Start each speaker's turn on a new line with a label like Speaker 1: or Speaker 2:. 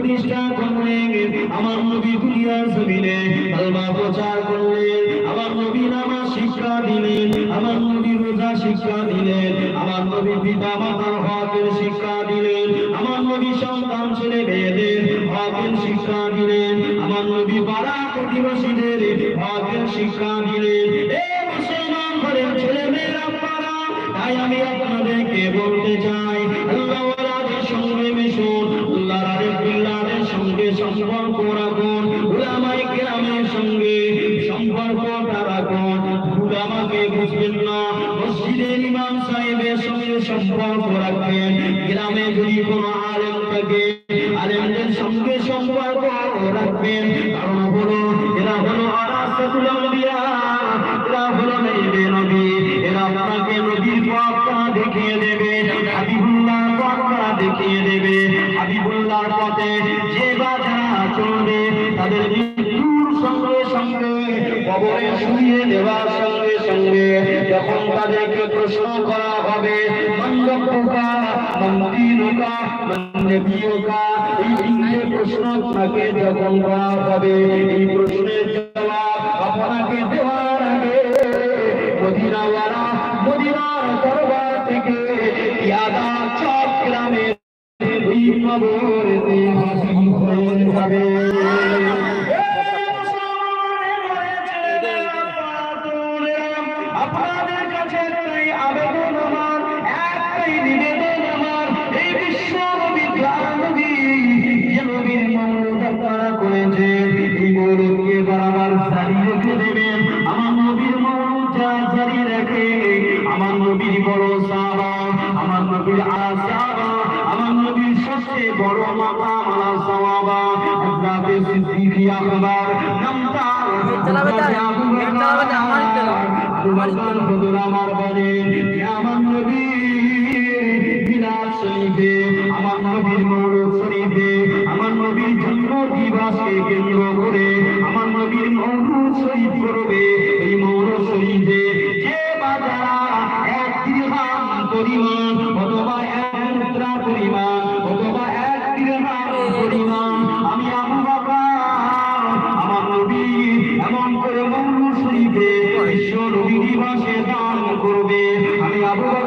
Speaker 1: প্রতিষ্ঠা করলেন আমার নবী দুনিয়া জমিনে আলমা প্রচার করলেন আমার নবী নামাজ শিক্ষা দিলেন, আমার নবী রোজা শিক্ষা দিলেন, আমার নবী পিতা মাতার হকের শিক্ষা দিলেন, আমার নবী সন্তান, ছেলে মেয়েদের হকের শিক্ষা দিলেন, আমার নবী পাড়া প্রতিবেশীদের হকের শিক্ষা দিলেন মসজিদের ইমাম সাহেবের সঙ্গে সম্পর্ক রাখবেন। গ্রামে যদি কোনো আলেম থাকে, আলেমদের সঙ্গে সম্পর্ক রাখবেন। কারণ হলো, এরা হলো দেখিয়ে দেবে যে দেওয়ার সঙ্গে সঙ্গে যখন তাদেরকে প্রশ্ন করা হবে এই প্রশ্ন তাকে যখন করা হবে, এই প্রশ্নের জবাব আপনাকে দেওয়ার আগে মদিনাওয়ালা, মদিনার দরবার থেকে ইয়াদা চট্টগ্রামের ওই আসাবা আমার নবীর সবচেয়ে বড় মাতা আমার সাহাবা হযরত সিদ্দিক আকবর নামতা
Speaker 2: চালাবে তার, চালাবে আমার ইচ্ছে না, আমার ইচ্ছে না।
Speaker 1: হুজুর আমার বলে আমার নবী বিলাস শরীফে আমার নবীর মৌলুদ শরীফে আমার নবীর জন্ম দিবসকে কেন্দ্র করে আমার নবীর মৌলুদ শরীফ করবে দিবসে দান করবে। আমি আবু